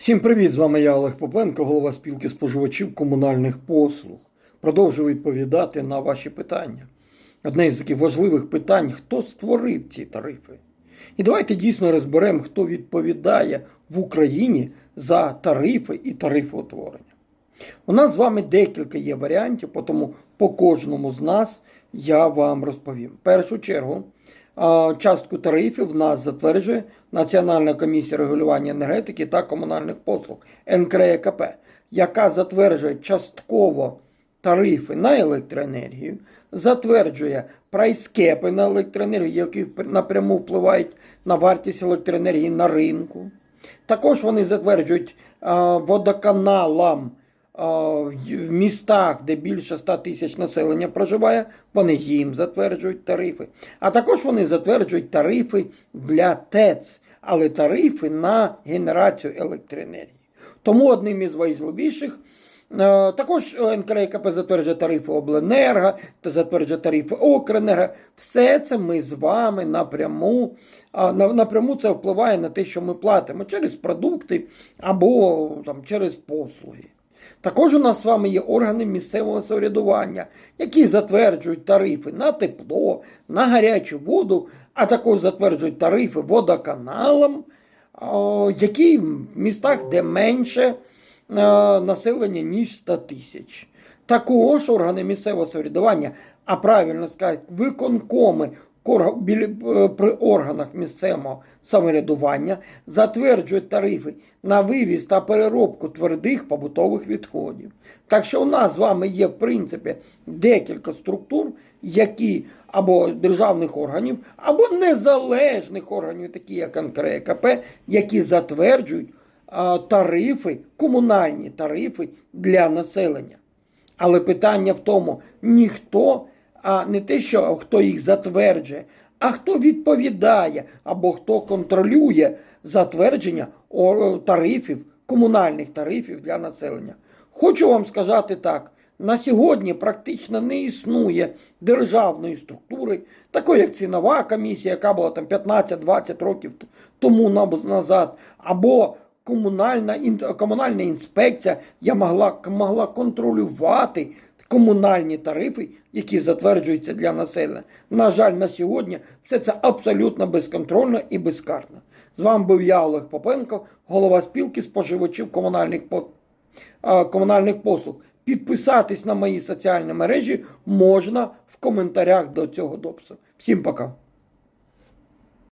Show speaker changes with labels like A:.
A: Всім привіт! З вами я Олег Попенко, голова спілки споживачів комунальних послуг. Продовжую відповідати на ваші питання. Одне із таких важливих питань: хто створив ці тарифи? І давайте дійсно розберемо, хто відповідає в Україні за тарифи і тарифоутворення. У нас з вами декілька є варіантів, тому по кожному з нас я вам розповім. В першу чергу, частку тарифів нас затверджує Національна комісія регулювання енергетики та комунальних послуг НКРЕКП, яка затверджує частково тарифи на електроенергію, затверджує прайскепи на електроенергію, які напряму впливають на вартість електроенергії на ринку. Також вони затверджують водоканалам в містах, де більше 100 тисяч населення проживає, вони їм затверджують тарифи. А також вони затверджують тарифи для ТЕЦ, але тарифи на генерацію електроенергії. Тому одним із важливіших. е, Також НКРКП затверджує тарифи обленерго затверджує тарифи Окренерго. Все це ми з вами напряму, напряму це впливає на те, що ми платимо через продукти або там, через послуги. Також у нас з вами є органи місцевого самоврядування, які затверджують тарифи на тепло, на гарячу воду, а також затверджують тарифи водоканалам, які в містах, де менше е, населення, ніж 100 тисяч. Також органи місцевого самоврядування, а правильно сказати, виконкоми при органах місцевого самоврядування затверджують тарифи на вивіз та переробку твердих побутових відходів. Так що у нас з вами є, в принципі, декілька структур, які або державних органів, або незалежних органів, такі як НКРЕКП, які затверджують тарифи, комунальні тарифи для населення. Але питання в тому, ніхто, а не те, що хто їх затверджує, а хто відповідає або хто контролює затвердження тарифів, комунальних тарифів для населення. Хочу вам сказати так. На сьогодні практично не існує державної структури, такої як цінова комісія, яка була там 15-20 років тому назад, або комунальна, комунальна інспекція я могла, могла контролювати комунальні тарифи, які затверджуються для населення. На жаль, на сьогодні все це абсолютно безконтрольно і безкарно. З вами був я, Олег Попенко, голова спілки споживачів комунальних комунальних послуг. Підписатись на мої соціальні мережі можна в коментарях до цього допису. Всім пока.